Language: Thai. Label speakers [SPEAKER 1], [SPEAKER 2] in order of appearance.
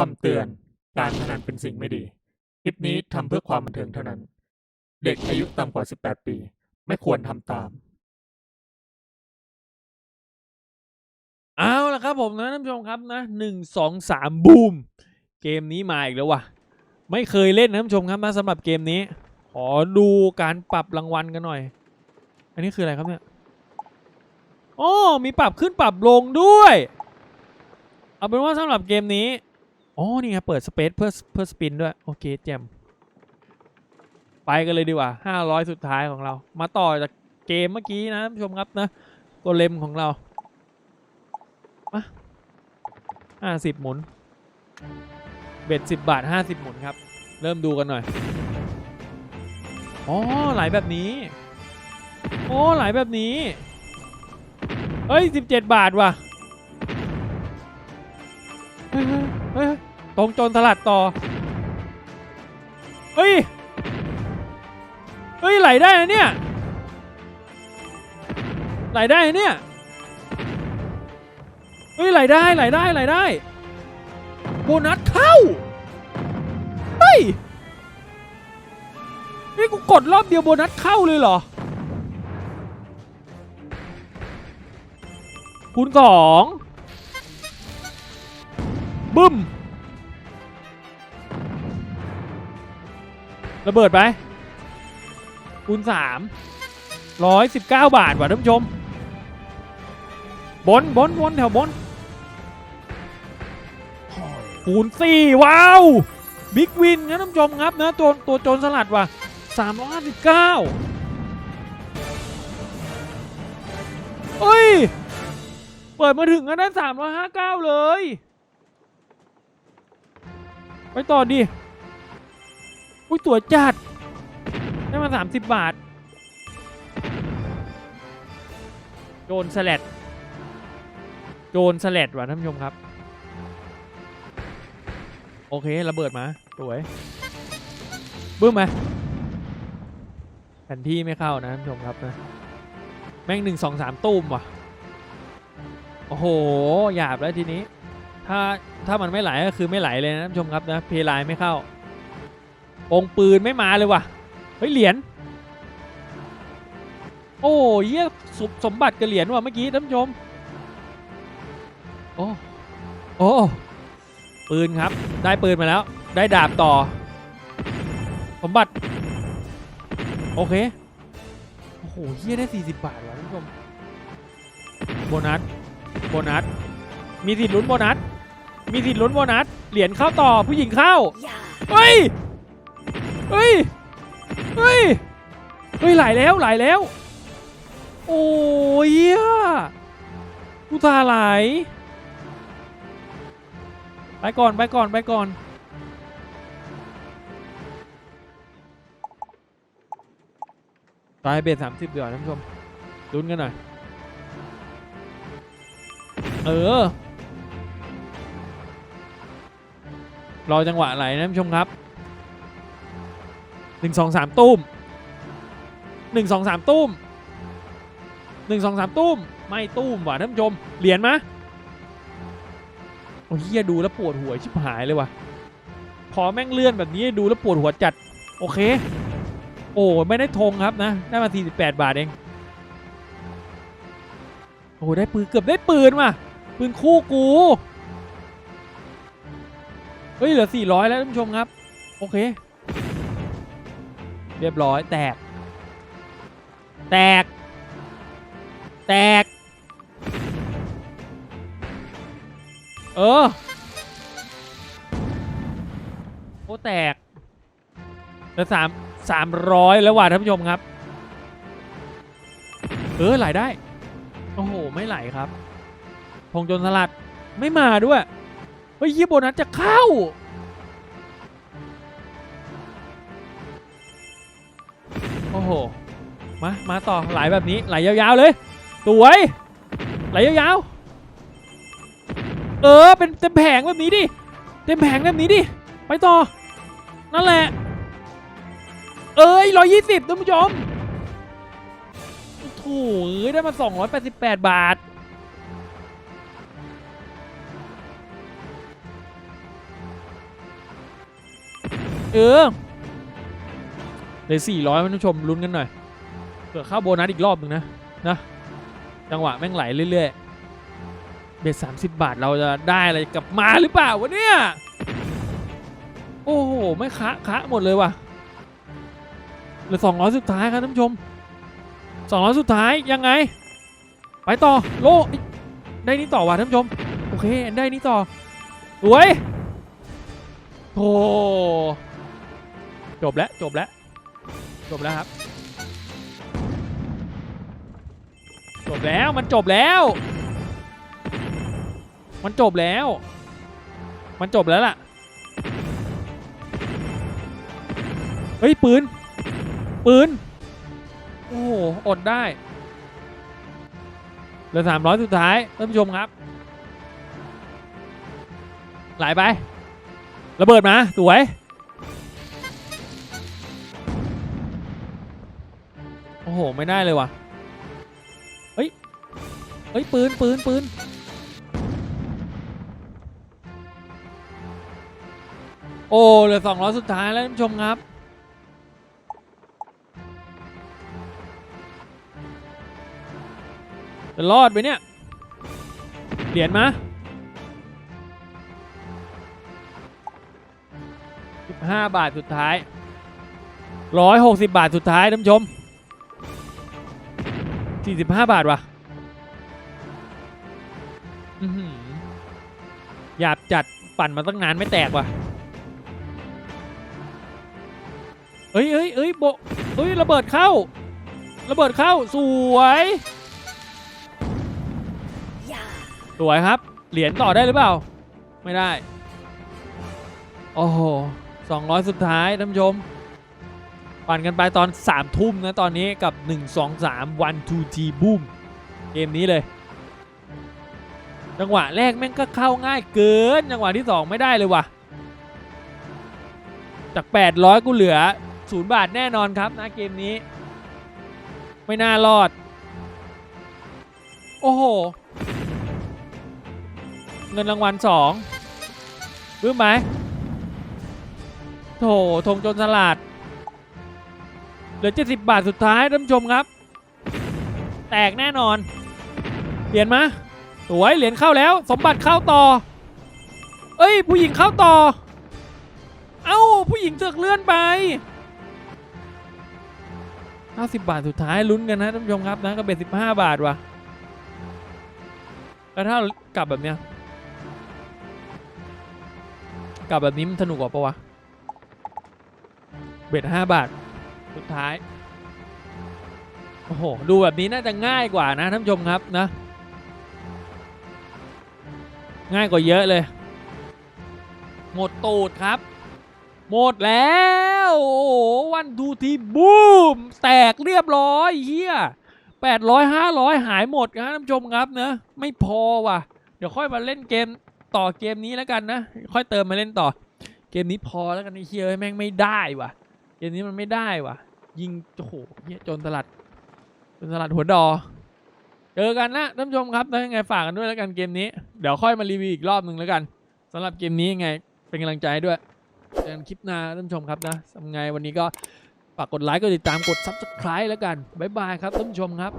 [SPEAKER 1] คำเตือน การพนันเป็นสิ่งไม่ดี คลิปนี้ทำเพื่อความบันเทิงเท่านั้น เด็กอายุต่ำกว่า 18 ปี ไม่ควรทำตาม
[SPEAKER 2] เอาละครับผมนะท่านผู้ชมครับนะหนึ่งสองสามบูม เกมนี้มาอีกแล้วว่ะ ไม่เคยเล่นนะท่านผู้ชมครับนะสำหรับเกมนี้ ขอดูการปรับรางวัลกันหน่อย อันนี้คืออะไรครับเนี่ยอ๋อมีปรับขึ้นปรับลงด้วย เอาเป็นว่าสำหรับเกมนี้ อ๋อนี่ครับเปิดสเปซเพื่อเพื่อสปินด้วย โอเคแจมไปกันเลยดีกว่า 500 สุดท้ายของเรา มาต่อจากเกมเมื่อกี้นะท่านผู้ชมครับนะโกเลมของเราห้าสิบหมุน เบ็ดสิบบาทห้าสิบหมุนครับ เริ่มดูกันหน่อย อ๋อไหลแบบนี้อ๋อไหลแบบนี้ เฮ้ยสิบเจ็ดบาทว่ะ ตรงจนตลาดต่อ เฮ้ย เฮ้ย ไหลได้นะเนี่ย ไหลได้นะเนี่ย เฮ้ย ไหลได้ไหลได้ไหลได้ โบนัสเข้า เฮ้ย นี่กูกดรอบเดียวโบนัสเข้าเลยเหรอ คูณสองบึ้ม ระเบิดไปคูณสามร้อยสิบเก้าบาทว่ะท่านผู้ชม บนบนบนแถวบนคูณสี่ว้าวบิ๊กวินนะท่านผู้ชมครับนะตัวตัวโจรสลัดว่ะสามร้อยห้าสิบเก้าเอ้ย เปิดมาถึงก็ได้สามร้อยห้าเก้าเลย ไปต่อดิ อุ้ยตัวจัดได้มาสามสิบบาท โจรสลัดโจรสลัดว่ะท่านผู้ชมครับ โอเคระเบิดมาสวยบึ้มไหมแผ่นที่ไม่เข้านะท่านผู้ชมครับนะแม่งหนึ่งสองสามตุ้มว่ะ โอ้โห หยาบแล้วทีนี้ ถ้าถ้ามันไม่ไหลก็คือไม่ไหลเลยนะท่านผู้ชมครับนะ เพลายไม่เข้า องค์ปืนไม่มาเลยว่ะ เฮ้ยเหรียญ โอ้เยี่ยสมสมบัติกับเหรียญว่ะเมื่อกี้ท่านผู้ชม โอ้ โอ้ ปืนครับ ได้ปืนมาแล้ว ได้ดาบต่อ สมบัติ โอเค โอ้โหเฮียได้ 40 บาทว่ะท่านผู้ชม โบนัส โบนัส มีสิทธิ์ลุ้นโบนัส มีสิทธิ์ลุ้นโบนัส เหรียญเข้าต่อผู้หญิงเข้า เฮ้ย เฮ้ย เฮ้ย เฮ้ยไหลแล้วไหลแล้ว โอ้ยกูตาไหล ไปก่อนไปก่อนไปก่อน ตายเบสสามสิบเดี๋ยวท่านผู้ชมลุ้นกันหน่อย เออ รอจังหวะไหลนะท่านผู้ชมครับ หนึ่งสองสามตุ้มหนึ่งสองสามตุ้มหนึ่งสองสามตุ้ม ไม่ตุ้มว่ะท่านผู้ชม เหรียญมะโอ้ยเฮียดูแล้วปวดหัวชิบหายเลยว่ะพอแม่งเลื่อนแบบนี้ดูแล้วปวดหัวจัด โอเค โอ้ไม่ได้ธงครับนะ ได้มา 48 บาทเอง โอ้ได้ปืนเกือบได้ปืนว่ะ ปืนคู่กู เฮ้ยเหลือ 400 แล้วท่านผู้ชมครับ โอเค เรียบร้อยแตก แตก แตก เออโอ้แตกเหลือสามสามร้อยแล้วว่ะท่านผู้ชมครับ เออไหลได้ โอ้โห ไม่ไหลครับพงจนสลัดไม่มาด้วย เฮ้ยยี่โบนัสจะเข้า โอ้โห มา มาต่อไหลแบบนี้ไหลยาวๆเลย สวย ไหลยาวๆ เออ เป็นเต็มแผงแบบนี้ดิ เต็มแผงแบบนี้ดิ ไปต่อ นั่นแหละ เอ้ยร้อยยี่สิบท่านผู้ชมโถูเอ้ยได้มาสองร้อยแปดสิบแปดบาท เออ เลยสี่ร้อยท่านผู้ชมลุ้นกันหน่อยเผื่อเข้าโบนัสอีกรอบหนึ่งนะนะจังหวะแม่งไหลเรื่อยๆเบ็ดสามสิบบาทเราจะได้อะไรกลับมาหรือเปล่าวะเนี่ยโอ้โหไม่คะคะหมดเลยว่ะเหลือสองร้อยสุดท้ายครับท่านผู้ชมสองร้อยสุดท้ายยังไง ไปต่อโลได้นี่ต่อว่ะท่านผู้ชมโอเคได้นี่ต่อสวยโธ่จบแล้วจบแล้ว จบแล้วครับ จบแล้วมันจบแล้ว มันจบแล้ว มันจบแล้วล่ะ เฮ้ย ปืน ปืน โอ้โห อดได้เหลือสามร้อยสุดท้ายท่านผู้ชมครับ ไหลไป ระเบิดมา สวย อ้โห ไม่ได้เลยว่ะ เฮ้ย เฮ้ย ปืน ปืน ปืน โอ้เหลือสองร้อยสุดท้ายแล้วท่านผู้ชมครับ จะรอดไปเนี่ย เหรียญมาสิบห้าบาทสุดท้ายร้อยหกสิบบาทสุดท้ายท่านผู้ชม สี่สิบห้าบาทว่ะอือหือหยาบจัดปั่นมาตั้งนานไม่แตกว่ะเอ้ยเอ้ยเอ้ยโบเอ้ยระเบิดเข้า ระเบิดเข้าสวย สวยครับ เหรียญต่อได้หรือเปล่า ไม่ได้ โอ้โหสองร้อยสุดท้ายท่านผู้ชม ปั่นกันไปตอนสามทุ่มนะตอนนี้กับ 1 2 3 1 2 T boom เกมนี้เลย จังหวะแรกแม่งก็เข้าง่ายเกิน จังหวะที่ 2 ไม่ได้เลยว่ะ จาก 800 กูเหลือ 0 บาทแน่นอนครับนะเกมนี้ ไม่น่ารอด โอ้โห เงินรางวัลสองบื้มไหมโถธงจนสลัด เหลือ 70 บาทสุดท้ายท่านผู้ชมครับ แตกแน่นอน เหรียญมาสวยเหรียญเข้าแล้ว สมบัติเข้าต่อ เอ้ย ผู้หญิงเข้าต่อ เอ้า ผู้หญิงเสือกเลื่อนไป 90 บาทสุดท้ายลุ้นกันนะท่านผู้ชมครับนะก็เป็น 15 บาทว่ะแล้วถ้ากลับแบบเนี้ยกลับแบบนี้มันสนุกกว่าปะวะ เบ็ดห้าบาท สุดท้าย โอ้โห ดูแบบนี้น่าจะง่ายกว่านะท่านผู้ชมครับนะ ง่ายกว่าเยอะเลย หมดตูดครับ หมดแล้ว โอ้โห วันทูทีบูม แตกเรียบร้อยเฮียแปดร้อยห้าร้อยหายหมดนะท่านผู้ชมครับเนะไม่พอว่ะ เดี๋ยวค่อยมาเล่นเกมต่อเกมนี้แล้วกันนะ ค่อยเติมมาเล่นต่อ เกมนี้พอแล้วกันไอ้เฮียแม่งไม่ได้ว่ะ เกมนี้มันไม่ได้ว่ะ ยิงโอ้โหเฮียจนตลัดจนตลัดหัวดอ เจอกันนะท่านผู้ชมครับแล้วยังไงฝากกันด้วยแล้วกันเกมนี้ เดี๋ยวค่อยมารีวิวอีกรอบหนึ่งแล้วกันสำหรับเกมนี้ยังไง เป็นกำลังใจด้วยเจอกันคลิปหน้าท่านผู้ชมครับนะทำไงวันนี้ก็ฝากกดไลค์กดติดตามกด subscribe แล้วกันบ๊ายบายครับท่านผู้ชมครับ